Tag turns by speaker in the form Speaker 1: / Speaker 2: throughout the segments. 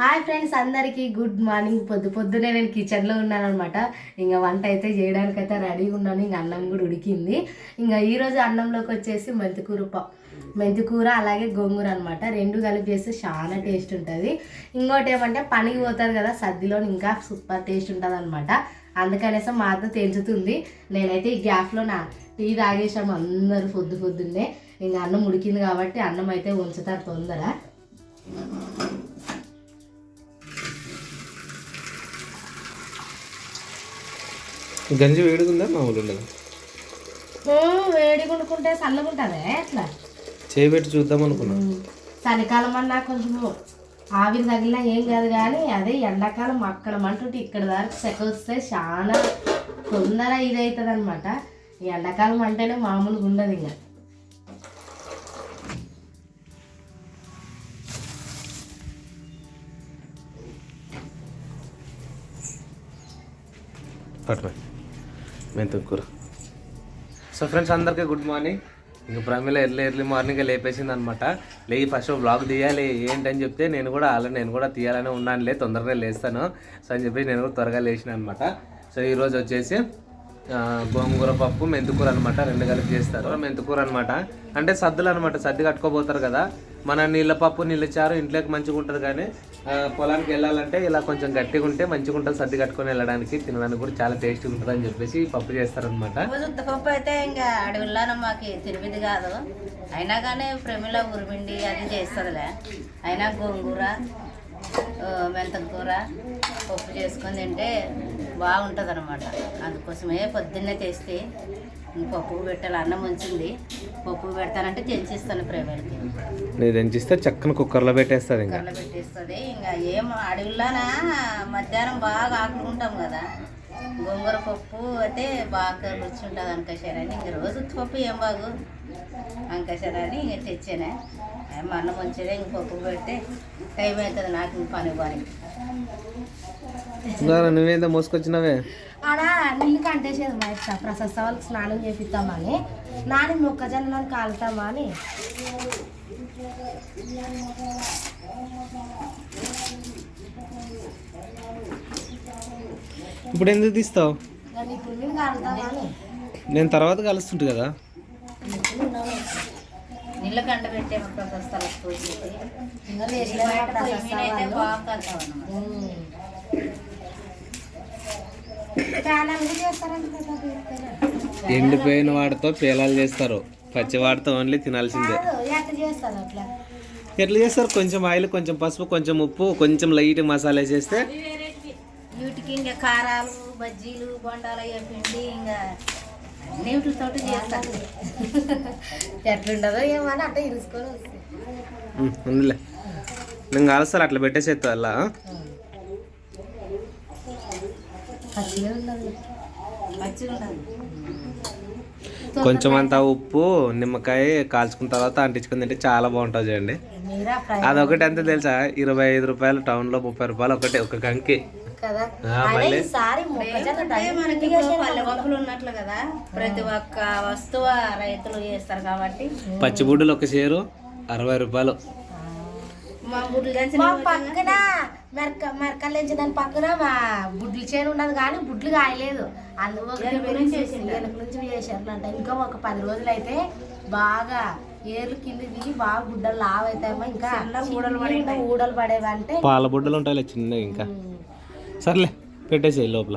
Speaker 1: Hi friends అందరికీ good morning. పొద్దు పొద్దునే నేను కిచెన్లో ఉన్నాను అనమాట ఇంకా వంట అయితే చేయడానికి అయితే రెడీగా ఉన్నాను. ఇంకా అన్నం కూడా ఉడికింది. ఇంకా ఈరోజు అన్నంలోకి వచ్చేసి మెంతికూర ప మెంతికూర అలాగే గోంగూర అనమాట రెండు కలిపి చేస్తే చాలా టేస్ట్ ఉంటుంది. ఇంకోటి ఏమంటే పనికి పోతారు కదా సర్దిలో ఇంకా సూపర్ టేస్ట్ ఉంటుంది అనమాట అందుకనేసి మా అత్త తెంచుతుంది. నేనైతే ఈ గ్యాప్లో నా టీ తాగేసాము అందరూ పొద్దు పొద్దున్నే. ఇంకా అన్నం ఉడికింది కాబట్టి అన్నం అయితే ఉంచుతారు తొందర.
Speaker 2: గంజి వేడిగుందా? మామూలు ఉండదు
Speaker 1: వేడి కొనుక్కుంటే చల్లగుంటుందే ఎట్లా?
Speaker 2: చేయబెట్టి చూద్దాం అనుకున్నా
Speaker 1: చలికాలం అన్నా కొంచెం ఆవిరి తగిలినా ఏం కాదు కానీ అదే ఎండాకాలం అక్కడ అంటుంటే ఇక్కడ దాకా సెక వస్తే చాలా తొందర ఇది అవుతుంది అనమాట ఈ ఎండాకాలం అంటేనే మామూలుగా ఉండదు ఇంకా
Speaker 2: పట్టు మెంతం కూర సో ఫ్రెండ్స్ అందరికీ గుడ్ మార్నింగ్. ఇంక ప్రమిళ ఎర్లీ ఎర్లీ మార్నింగ్ లేపేసింది అనమాట లేచి ఫస్ట్ బ్లాగ్ తీయాలి ఏంటని చెప్తే నేను కూడా అలా నేను కూడా తీయాలని ఉన్నానులే తొందరగా లేస్తాను. సో అని చెప్పి నేను కూడా త్వరగా లేచిన అనమాట సో ఈరోజు వచ్చేసి గోంగూర పప్పు మెంతికూర అనమాట రెండు కలిపి చేస్తారు. మెంతికూర అనమాట అంటే సద్దులు అనమాట సర్ది కట్టుకోబోతారు కదా. మన నీళ్ళ పప్పు నీళ్ళ చారు ఇంట్లోకి మంచిగా ఉంటుంది కానీ పొలానికి వెళ్ళాలంటే ఇలా కొంచెం గట్టిగా ఉంటే మంచిగా ఉంటుంది సర్ది కట్టుకొని వెళ్ళడానికి తినడానికి కూడా చాలా టేస్టీ ఉంటుంది అని చెప్పేసి పప్పు చేస్తారనమాట
Speaker 3: పప్పు అయితే ఇంకా అడవుల్లోనే మాకు తిరిమిది కాదు. అయినా కానీ ప్రమిళ ఉరిమిండి అది చేస్తుందిలే. అయినా గోంగూర ఆ, మెంతం కూర పప్పు చేసుకొని తింటే బాగుంటుంది అనమాట అందుకోసమే పొద్దున్నే తెస్తే పప్పు పెట్టాలి. అన్నం ఉంచింది పప్పు పెడతానంటే తెంచిస్తాను ప్రేమలకి
Speaker 2: నేను తెంచిస్తే చక్కన కుక్కర్లో పెట్టేస్తారు ఇంకా.
Speaker 3: కుక్కర్లో పెట్టేస్తుంది. ఇంకా ఏం అడవుల్లోన మధ్యాహ్నం బాగా ఆకులుంటాం కదా. గోంగూర పప్పు అయితే బాగా రుచి ఉంటుంది అంకశారని ఇంక రోజు పప్పు ఏం బాగు. అంకశారని ఇంక తెచ్చానే. అన్నం మంచిదే ఇంక పప్పు పెడితే టైం అవుతుంది నాకు ఇంక పని పని
Speaker 2: నువ్వేందో మోసుకొచ్చినావే?
Speaker 1: ఆడ నీళ్ళు కంటేసేది మా ఇష్టం ప్రశస్త వాళ్ళకి స్నానం చేపిస్తామని నాని మొక్కజొన్నలను కాలుతామా అని.
Speaker 2: ఇప్పుడు ఎందుకు తీస్తావు? నేను తర్వాత కలుస్తుంటు కదా.
Speaker 3: నీళ్ళ కంట పెట్టే ప్రశస్తాలు అయితే
Speaker 2: ఎండిపోయిన వాటితో పేలాలు చేస్తారు. పచ్చి వాటితో ఓన్లీ తినాల్సిందే. ఎట్లా చేస్తారు కొంచెం ఆయిల్ కొంచెం పసుపు కొంచెం ఉప్పు కొంచెం లైట్ మసాలా చేస్తే
Speaker 3: వీటికి ఇంకా కారాలు బజ్జీలు బొండాలు అయ్యే పిండి ఇంకా నీటితో చేస్తాను
Speaker 1: ఎట్లుండదో ఏమని అట్ట ఇరుసుకొని వస్తుంది
Speaker 2: ఉమ్, ఉందిలే. నేను కాలుస్తారు అట్లా పెట్టేసేస్తా అలా. కొంచెం అంతా ఉప్పు నిమ్మకాయ కాల్చుకున్న తర్వాత అంటించుకుని తింటే చాలా బాగుంటుంది చూడండి. అదొకటి ఎంత తెలుసా? ఇరవై ఐదు రూపాయలు టౌన్లో ముప్పై రూపాయలు ఒకటి ఒక కంకి
Speaker 1: కదా? ఈసారి
Speaker 3: మనకి ఇప్పుడు పల్లె వంపులు ఉన్నట్లు కదా? ప్రతి ఒక్క వస్తువు రైతులు చేస్తారు కాబట్టి.
Speaker 2: పచ్చిబుడ్డులు ఒక షేరు అరవై రూపాయలు.
Speaker 3: మా బుడ్లు
Speaker 1: మా పక్కన మెరక మెరకలు నుంచి దాని పక్కన మా బుడ్లు చేను ఉండదు కానీ బుడ్లు కాయలేదు. అందులో వెనక నుంచి చేశారు అంట ఇంకా ఒక పది రోజులు అయితే బాగా ఏర్లు కింద దిగి బాగా గుడ్డలు లావ్ అవుతాయమ్మా ఇంకా ఊడలు పడే ఊడలు పడేవంటే
Speaker 2: పాల బుడ్డలు ఉంటాయి చిన్నవి ఇంకా. సర్లే పెట్టేసేయి లోపల.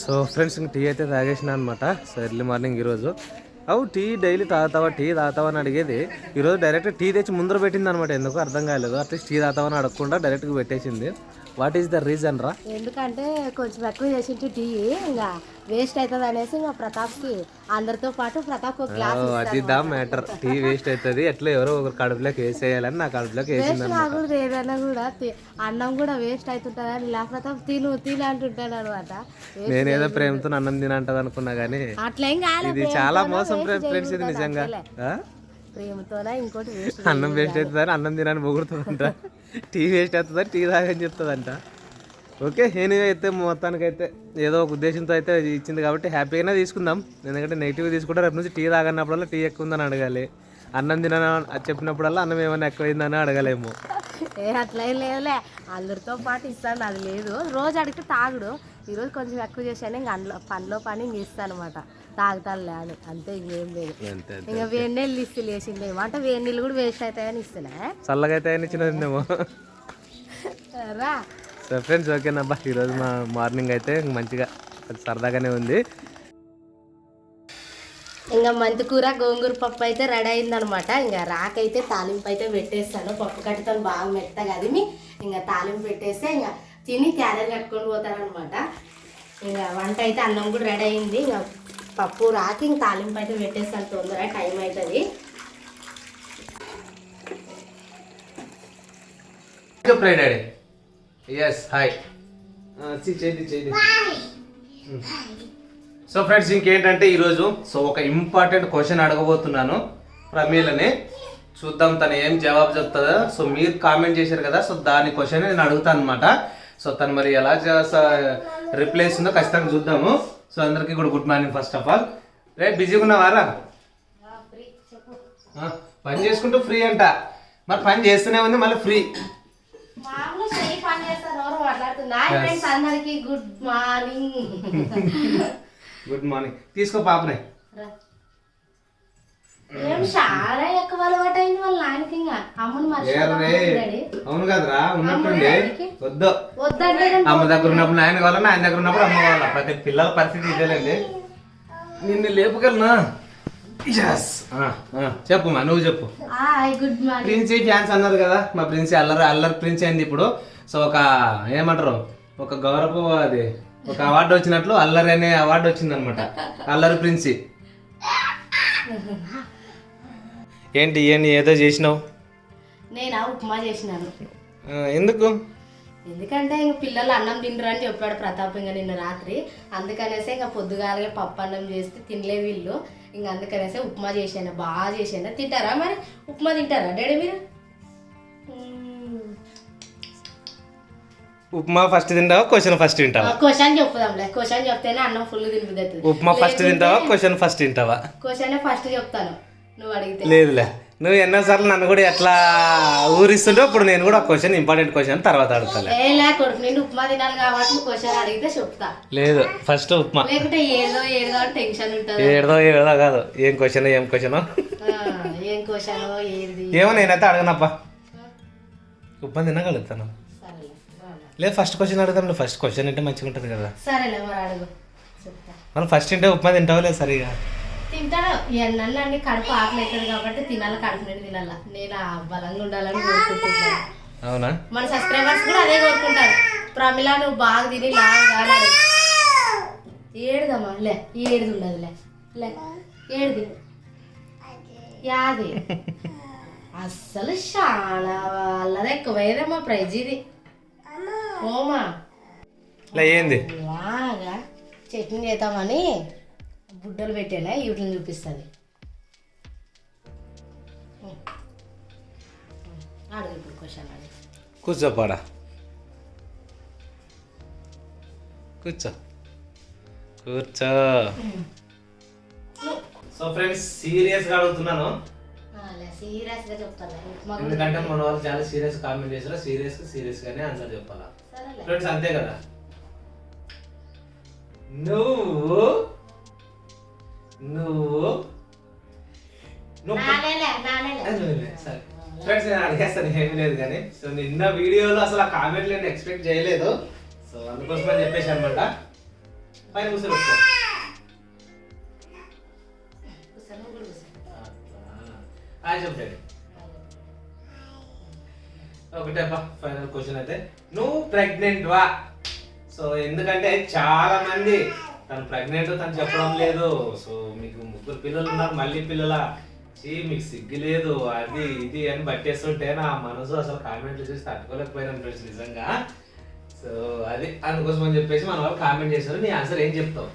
Speaker 2: సో ఫ్రెండ్స్ ఇంక టీ అయితే తాగేసిన అనమాట సో ఎర్లీ మార్నింగ్ ఈరోజు. అవు టీ డైలీ తాగుతావా? టీ తాగుతావా అని అడిగేది. ఈరోజు డైరెక్ట్ టీ తెచ్చి ముందర పెట్టింది అనమాట ఎందుకు అర్థం కాలేదు. అట్లీస్ట్ టీ తాగుతావని అని అడగకుండా డైరెక్ట్గా పెట్టేసింది. వాట్ ఈస్ ద రీజన్ రా
Speaker 1: ఎందుకంటే కొంచెం ఎక్కువ చేసింటి టీ ఇంకా వేస్ట్ అవుతుంది అనేసి ఇంకా ప్రతాప్కి అందరితో పాటు ప్రతాప్ ఒక గ్లాస్
Speaker 2: ఓ, అది దా మ్యాటర్ టీ వేస్ట్ అవుతుంది. ఎట్లా ఎవరో ఒకరు కడుపులోకి వేసేయాలని నా కడుపులోకి వేసింది
Speaker 1: కాకూడదు ఏదైనా కూడా అన్నం కూడా వేస్ట్ అవుతుంటుంది అని ఇలా ప్రతాప్ తిను తిను అంటుంటాడు అనమాట
Speaker 2: నేనేదో ప్రేమతో అన్నం తినంటది అనుకున్నా కానీ
Speaker 1: అట్లేం కాదు
Speaker 2: ఇది చాలా మోసం ఫ్రెండ్స్ ఇది నిజంగా?
Speaker 1: ప్రేమతోనే ఇంకోటి
Speaker 2: అన్నం వేస్ట్ అవుతుందని అన్నం తినని పొగుడుతుందంట టీ వేస్ట్ అవుతుందని టీ తాగని చెప్తుందంట. ఓకే నేను అయితే మొత్తానికైతే ఏదో ఒక ఉద్దేశంతో అయితే ఇచ్చింది కాబట్టి హ్యాపీగానే తీసుకుందాం. ఎందుకంటే నెగిటివ్ తీసుకుంటే రేపు నుంచి టీ తాగన్నప్పుడల్లా టీ ఎక్కువ ఉందని అడగాలి. అన్నం తిన చెప్పినప్పుడల్లా అన్నం ఏమైనా ఎక్కువైందని అడగలేము.
Speaker 1: ఏ అట్లా ఏం లేదులే. అందరితో పాటు ఇస్తాను అది లేదు. రోజు అడిగితే తాగుడు. ఈరోజు కొంచెం ఎక్కువ చేశాను ఇంకా అందులో పనిలో పని ఇంక ఇస్తాను అనమాట తాగుతానులే అని అంతే ఇంకేం లేదు. ఇంకా వేడి నీళ్ళు ఇస్తే లేచిందేమో అంటే వేడి నీళ్ళు కూడా వేస్ట్ అవుతాయని ఇస్తున్నా.
Speaker 2: చల్లగా అయితే ఆయన ఇచ్చినదేమో
Speaker 1: రా.
Speaker 2: సో ఫ్రెండ్స్ ఓకేనబ్బా. ఈరోజు మా మార్నింగ్ అయితే మంచిగా సరదాగానే ఉంది.
Speaker 1: ఇంకా మెంతి కూర గోంగూర పప్పు అయితే రెడీ అయిందనమాట. ఇంకా రాకైతే తాలింపు అయితే పెట్టేస్తాను. పప్పు కట్టుతో బాగా మెత్తగా అదిమి. ఇంకా తాలింపు పెట్టేస్తే ఇంకా తిని క్యారెట్ కట్టుకొని పోతారనమాట ఇంకా వంట అయితే అన్నం కూడా రెడీ అయింది. ఇంకా పప్పు రాకి ఇంక తాలింపు అయితే పెట్టేస్తాను తొందరగా టైం అవుతుంది.
Speaker 2: డాడీ. ఎస్ హాయ్ చేయండి చేయండి సో ఫ్రెండ్స్ ఇంకేంటంటే ఈరోజు సో ఒక ఇంపార్టెంట్ క్వశ్చన్ అడగబోతున్నాను ప్రమీలని. చూద్దాం తను ఏం జవాబు చెప్తుందా. సో మీరు కామెంట్ చేశారు కదా సో దాని క్వశ్చన్ నేను అడుగుతాను అనమాట సో తను మరి ఎలా రిప్లై ఇస్తుందో ఖచ్చితంగా చూద్దాము. సో అందరికీ కూడా good morning first of all. రేపు బిజీగా ఉన్నావారా? పని చేసుకుంటూ ఫ్రీ అంట. మరి పని చేస్తూనే ఉంది మళ్ళీ free.
Speaker 1: Good morning.
Speaker 2: Good morning. తీసుకో పాపనే.
Speaker 1: ఏం చాలా ఎక్కువ అలవాటు అయింది వాళ్ళ నాయనకి ఇంకా. అమ్మను
Speaker 2: ఏర్రే
Speaker 1: మర్చిపోయాడు
Speaker 2: అవును కదరా ఉన్నట్టుండి. వద్దు.
Speaker 1: వద్దంటే
Speaker 2: అమ్మ దగ్గర ఉన్నప్పుడు నాయన కావాలా నాయన దగ్గర ఉన్నప్పుడు అమ్మ కావాలా? ప్రతి పిల్లల పరిస్థితి ఇదేలేండి. నిన్ను ఆ, చెప్పు మా నువ్వు చెప్పు. ప్రిన్సీ ఫ్యాన్స్ అన్నారు కదా మా ప్రిన్సీ అల్లరి అల్లరి ప్రిన్స్ అయింది ఇప్పుడు. సో ఒక ఏమంటారు? ఒక గౌరవ అది. ఒక అవార్డు వచ్చినట్లు అల్లరి అనే అవార్డు వచ్చింది అనమాట అల్లరి ప్రిన్సీ. ఏంటి ఏంటి ఏదో చేసినావు?
Speaker 1: నేను ఉప్మా చేసినాను.
Speaker 2: ఆ, ఎందుకు?
Speaker 1: ఎందుకంటే ఇంక పిల్లలు అన్నం తినరు అని చెప్పాడు ప్రతాప్ ఇంకా నిన్న రాత్రి. అందుకనేసి ఇంకా పొద్దుగాలగా పప్పు అన్నం చేస్తే తినలేదు వీళ్ళు. ఇంకా అందుకనేసి ఉప్మా చేశాను బాగా చేశాను తింటారా మరి? ఉప్మా తింటారా డాడీ మీరు.
Speaker 2: ఉప్మా ఫస్ట్ తింటావా క్వశ్చన్ ఫస్ట్ తింటావా?
Speaker 1: క్వశ్చన్ చెప్పుదాంలే క్వశ్చన్ చెప్తేనే అన్నం ఫుల్ తినిపిద్ది.
Speaker 2: ఉప్మా ఫస్ట్ తింటావా క్వశ్చన్ ఫస్ట్ తింటావా?
Speaker 1: క్వశ్చన్ ఫస్ట్ చెప్తాను.
Speaker 2: లేదులే. నువ్వు ఎన్నోసార్లు నన్ను కూడా ఎట్లా ఊరిస్తుంటే ఇప్పుడు నేను కూడా క్వశ్చన్ ఇంపార్టెంట్ క్వశ్చన్ తర్వాత
Speaker 1: నేను ఉప్మా తినాలి కాబట్టి క్వశ్చన్ అడిగితే చెప్తా.
Speaker 2: లేదు ఫస్ట్ ఉప్మా.
Speaker 1: లేకుంటే ఏదో ఏదో టెన్షన్ ఉంటుంది.
Speaker 2: ఏడదో ఏడదో కాదు. ఏం క్వశ్చన్ ఏం క్వశ్చన్
Speaker 1: ఏం క్వశ్చన్ ఏది?
Speaker 2: ఏమో నేనైతే అడగనప్పా. ఉప్మా తినగలుగుతాను లేదు ఫస్ట్ క్వశ్చన్ అడుగుతాం ఫస్ట్ క్వశ్చన్ అంటే మంచిగా ఉంటుంది కదా.
Speaker 1: సరేలే మరి అడుగు.
Speaker 2: మనం ఫస్ట్ తింటే ఉప్మా తింటావా లేదు సరిగా?
Speaker 1: తింటాడు ఎన్నన్నా అన్ని కడుపు ఆకలి అవుతుంది కాబట్టి తినాలి కడుపు నుండి తినాల. నేను ఆ బలంగా ఉండాలని కోరుకుంటున్నాను.
Speaker 2: అవునా?
Speaker 1: మన సబ్స్క్రైబర్స్ కూడా అదే కోరుకుంటారు. ప్రమిళ నువ్వు బాగా తిని లాగా ఏడుదమ్మా లే ఏడుది ఉండదులే లే ఏడుది. యాది. అస్సలు చాలా వాళ్ళది ఎక్కువైదమ్మా ప్రైజ్ ఇది. ఓమా.
Speaker 2: లే ఏంది?
Speaker 1: బాగా చట్నీ చేద్దామని బుడ్డలు పెట్టానే వీటిని చూపిస్తుంది. అడుగు ఇప్పుడు క్వశ్చన్
Speaker 2: కూర్చోపాడా కూర్చో కూర్చో. సో ఫ్రెండ్స్ సీరియస్గా అడుగుతున్నాను.
Speaker 1: సీరియస్గా చెప్తాను. ఉప్మా కూడా
Speaker 2: ఎందుకంటే మన వాళ్ళు చాలా సీరియస్ కామెంట్ చేశారు. సీరియస్ సీరియస్ గానే ఆన్సర్ చెప్పాలా ఫ్రెండ్స్ అంతే కదా. నువ్వు నువ్వు సరే. ఫ్రెండ్స్ నేను అడిగేస్తాను ఏమీ లేదు కానీ. సో నిన్న వీడియోలో అసలు ఆ కామెంట్లు నేను ఎక్స్పెక్ట్ చేయలేదు. సో అందుకోసం అని చెప్పేసి అనమాట. పైన కూర్చొని
Speaker 1: కూర్చో.
Speaker 2: హాయ్ చెప్పండి ఒకటే ఫైనల్ క్వశ్చన్ అయితే. నువ్వు ప్రెగ్నెంట్ వా? సో ఎందుకంటే చాలా మంది తను ప్రెగ్నెంట్ తను చెప్పడం లేదు. సో మీకు ముగ్గురు పిల్లలు ఉన్నారు మళ్ళీ పిల్లల? చీ మీకు సిగ్గు లేదు. అది ఇది అని పట్టేస్తుంటే నా మనసు అసలు కామెంట్లు చూసి తట్టుకోలేకపోయినాను ఫ్రెండ్స్ నిజంగా. సో అది అందుకోసం అని చెప్పేసి మన వాళ్ళు కామెంట్ చేశారు. నీ ఆన్సర్ ఏం చెప్తావు?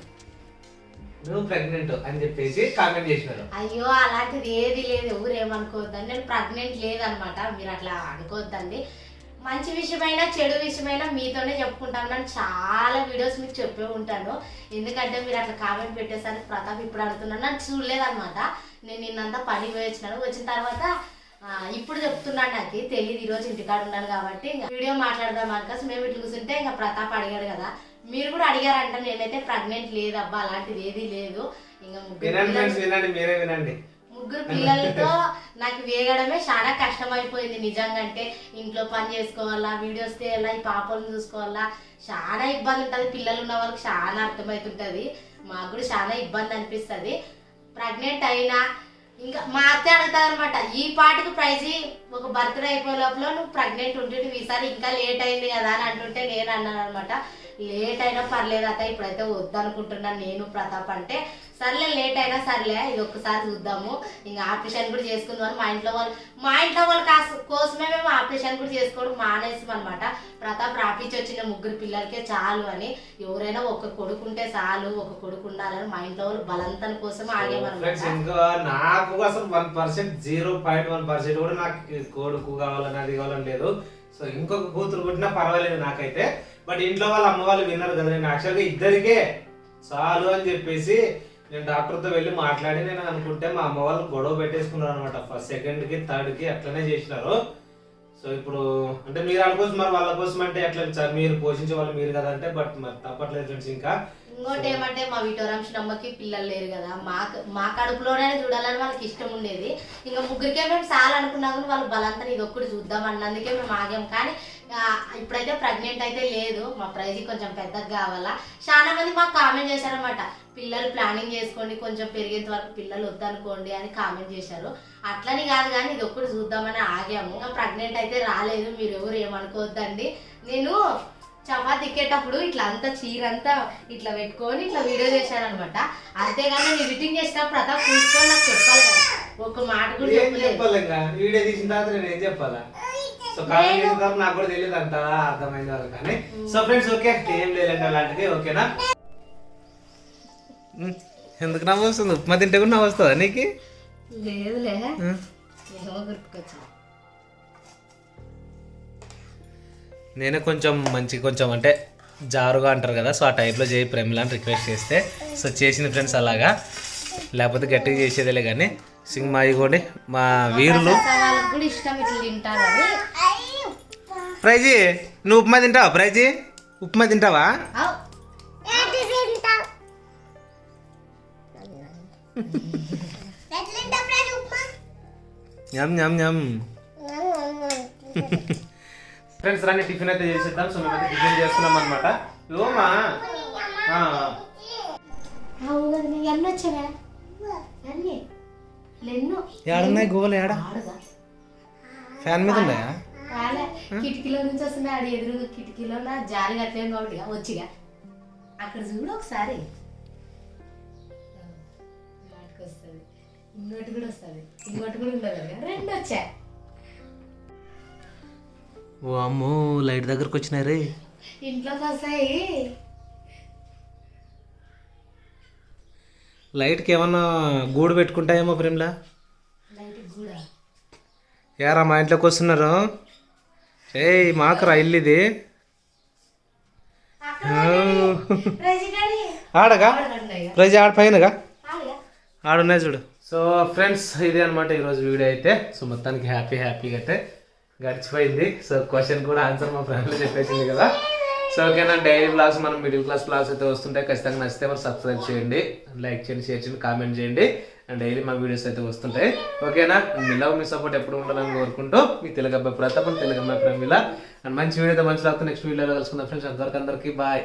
Speaker 2: నువ్వు ప్రెగ్నెంట్ అని చెప్పేసి కామెంట్ చేసినారు.
Speaker 1: అయ్యో అలాంటిది ఏది లేదు. ఎవరు ఏమనుకోవద్దండి. నేను ప్రెగ్నెంట్ లేదనమాట. మీరు అట్లా అనుకోవద్దండి. మంచి విషయమైనా చెడు విషయమైనా మీతోనే చెప్పుకుంటాను. నేను చాలా వీడియోస్ మీకు చెప్పే ఉంటాను. ఎందుకంటే మీరు అట్లా కామెంట్ పెట్టేసరికి ప్రతాప్ ఇప్పుడు అడుగుతున్నాను నాకు చూడలేదన్నమాట. నేను నిన్నంతా పని పోయి వచ్చినాను వచ్చిన తర్వాత ఇప్పుడు చెప్తున్నాను నాకు. తెలియదు ఈరోజు ఇంటికాడ ఉన్నాను కాబట్టి ఇంకా వీడియో మాట్లాడదాం అనుకోసం మేము ఇట్లా కూర్చుంటే ఇంకా ప్రతాప్ అడిగాడు కదా. మీరు కూడా అడిగారంట. నేనైతే ప్రెగ్నెంట్ లేదు అబ్బా అలాంటిది ఏది లేదు. ఇంకా
Speaker 2: వినండి. మీరే వినండి.
Speaker 1: ముగ్గురు పిల్లలతో నాకు వేగడమే చాలా కష్టమైపోయింది నిజంగా అంటే. ఇంట్లో పని చేసుకోవాలా వీడియోస్ తీయాలా ఈ పాపలను చూసుకోవాలా. చాలా ఇబ్బంది ఉంటుంది. పిల్లలు ఉన్న వాళ్ళకి చాలా అర్థమవుతుంటుంది మాకు కూడా చాలా ఇబ్బంది అనిపిస్తుంది. ప్రెగ్నెంట్ అయినా ఇంకా మా అత్త అడుగుతారు అనమాట ఈ పాటికి ప్రైజ్ ఒక బర్త్డే అయిపోయే లోపల నువ్వు ప్రెగ్నెంట్ ఉంటే ఈసారి ఇంకా లేట్ అయింది కదా అని అంటుంటే నేను అన్నాను అనమాట లేట్ అయినా పర్లేదు అత్త ఇప్పుడైతే వద్దనుకుంటున్నాను నేను ప్రతాప్ అంటే. సర్లే లేట్ అయినా సర్లే ఇది ఒక్కసారి చూద్దాము. ఇంకా ఆపరేషన్ కూడా చేసుకుందాం మా ఇంట్లో వాళ్ళు మా ఇంట్లో వాళ్ళ కాస్- కోసమే మేము ఆపరేషన్ కూడా చేసుకోవడం మానేసాం అనమాట ప్రతాప్ రాపించి వచ్చిన ముగ్గురు పిల్లలకే చాలు అని ఎవరైనా ఒక కొడుకుంటే చాలు ఒక కొడుకు ఉండాలని మా ఇంట్లో వాళ్ళు బలంతన కోసం ఆగేమన్నమాట
Speaker 2: నాకు అసలు one percent zero point one percent కూడా నాకు కొడుకు కావాలని అది కావాలని లేదు. సో ఇంకొక కూతురు పుట్టినా పర్వాలేదు నాకైతే. బట్ ఇంట్లో వాళ్ళ అమ్మ వాళ్ళు విన్నారు కదా నేను యాక్చువల్గా ఇద్దరికే చాలు అని చెప్పేసి నేను డాక్టర్తో వెళ్ళి మాట్లాడి నేను అనుకుంటే మా అమ్మ వాళ్ళు గొడవ పెట్టేసుకున్నారు అనమాట ఫస్ట్ సెకండ్కి థర్డ్కి అట్లనే చేసినారు. సో ఇప్పుడు అంటే మీరు అనుకోవచ్చు మరి వాళ్ళ కోసం అంటే ఎట్లా సార్ మీరు పోషించే వాళ్ళు మీరు కదా అంటే బట్ మరి తప్పట్లేదు ఫ్రెండ్స్ ఇంకా.
Speaker 1: ఇంకోటి ఏమంటే మా విటోరం చిన్నమ్మకి పిల్లలు లేరు కదా. మా మా కడుపులోనే చూడాలని వాళ్ళకి ఇష్టం ఉండేది. ఇంకా ముగ్గురికే మేము చాలా అనుకున్నాం కానీ వాళ్ళు బలంతా ఇది ఒక్కటి చూద్దాం అన్నందుకే మేము ఆగాం. కానీ ఇప్పుడైతే ప్రెగ్నెంట్ అయితే లేదు. మా ప్రైజ్ కొంచెం పెద్దగా కావాలా. చాలా మంది మాకు కామెంట్ చేశారనమాట పిల్లలు ప్లానింగ్ చేసుకోండి కొంచెం పెరిగేంత వరకు పిల్లలు వద్దనుకోండి అని కామెంట్ చేశారు. అట్లని కాదు కానీ ఇది ఒక్కటి చూద్దామని ఆగాము. ప్రెగ్నెంట్ అయితే రాలేదు. మీరు ఎవరు ఏమనుకోవద్దండి. నేను చపాతి ఎక్కేటప్పుడు ఇట్లా అంతా చీర అంతా ఇట్లా పెట్టుకొని ఇట్లా వీడియో చేశాను అనమాట అంతేగాని నేను ఎడిటింగ్ చేసినప్పుడు ప్రతాప్ చూసుకొని నాకు చెప్పాలి కదా. ఒక మాట కూడా చెప్పలేదు.
Speaker 2: వీడియో తీసిన తర్వాత నేను ఏం చెప్పాలా? సో కామెంట్ చేసిన తర్వాత నాకు కూడా తెలియదు అంత అర్థమైంది వాళ్ళు కానీ. సో ఫ్రెండ్స్ ఓకే ఏం లేదండి అలాంటిది ఓకేనా? ఎందుకు నవ్వు వస్తుంది? ఉప్మా తింటే కూడా నవ్వు వస్తుందా నీకు?
Speaker 1: లేదులే.
Speaker 2: నేనే కొంచెం మంచి కొంచెం అంటే జారుగా అంటారు కదా సో ఆ టైప్లో చేయి ప్రేమలా అని రిక్వెస్ట్ చేస్తే. సో చేసిన ఫ్రెండ్స్ అలాగా. లేకపోతే గట్టిగా చేసేదేలే కానీ. సింగ్ మా ఇగోండి మా వీరులు.
Speaker 1: ఇష్టం ఇట్లా తింటారని.
Speaker 2: ప్రైజీ నువ్వు ఉప్మా తింటావా ప్రైజీ? ఉప్మా తింటావా? యమ్ యమ్ యమ్ ఫ్రెండ్స్ రండి టిఫిన్ అయితే చేసేద్దాం. సో మేమైతే టిఫిన్ చేస్తున్నాం అనమాట
Speaker 1: లెన్ను
Speaker 2: ఏడున్నాయి గోలు ఏడ? ఫ్యాన్ మీద ఉన్నాయా?
Speaker 1: కిటికీలో నుంచి వస్తుంది ఆడు ఎదురు కిటికీలో నా జాలి కట్టలేం కాబట్టి వచ్చిగా. అక్కడ చూడు ఒకసారి. వస్తుంది. ఇంకోటి కూడా వస్తుంది. ఇంకోటి కూడా ఉండదు కదా. రెండు వచ్చా?
Speaker 2: ఓ అమ్మో లైట్ దగ్గరకు వచ్చినారే
Speaker 1: ఇంట్లోకి వస్తాయి.
Speaker 2: లైట్కి ఏమన్నా గూడు పెట్టుకుంటాయేమో ప్రేమ్లా? యారా మా ఇంట్లోకి వస్తున్నారు? ఏయ్ మాకురా ఇల్లు ఇది
Speaker 1: రజిగాడి
Speaker 2: ఆడగా ప్రజ ఆడ పైనగా? ఆడున్నాయి చూడు. సో ఫ్రెండ్స్ ఇది అనమాట ఈరోజు వీడియో అయితే. సో మొత్తానికి హ్యాపీ హ్యాపీగా అయితే గడిచిపోయింది. సో క్వశ్చన్ కూడా ఆన్సర్ మా ఫ్రెండ్లో చెప్పేసింది కదా. సో ఓకేనా డైలీ బ్లాగ్స్ మనం మిడిల్ క్లాస్ బ్లాగ్స్ అయితే వస్తుంటాయి. ఖచ్చితంగా నచ్చితే మరి సబ్స్క్రైబ్ చేయండి. లైక్ చేయండి షేర్ చేయండి కామెంట్ చేయండి. అండ్ డైలీ మా వీడియోస్ అయితే వస్తుంటాయి. ఓకేనా? మీలో మీ సపోర్ట్ ఎప్పుడు ఉండాలని కోరుకుంటూ మీ తెలుగు అబ్బాయి ప్రతాపం తెలుగు అమ్మాయి ప్రమిళ అండ్ మంచి వీడియో మంచి రాత్రి. నెక్స్ట్ వీడియోలో కలుసుకుందాం ఫ్రెండ్స్ అందరికీ అందరికీ బాయ్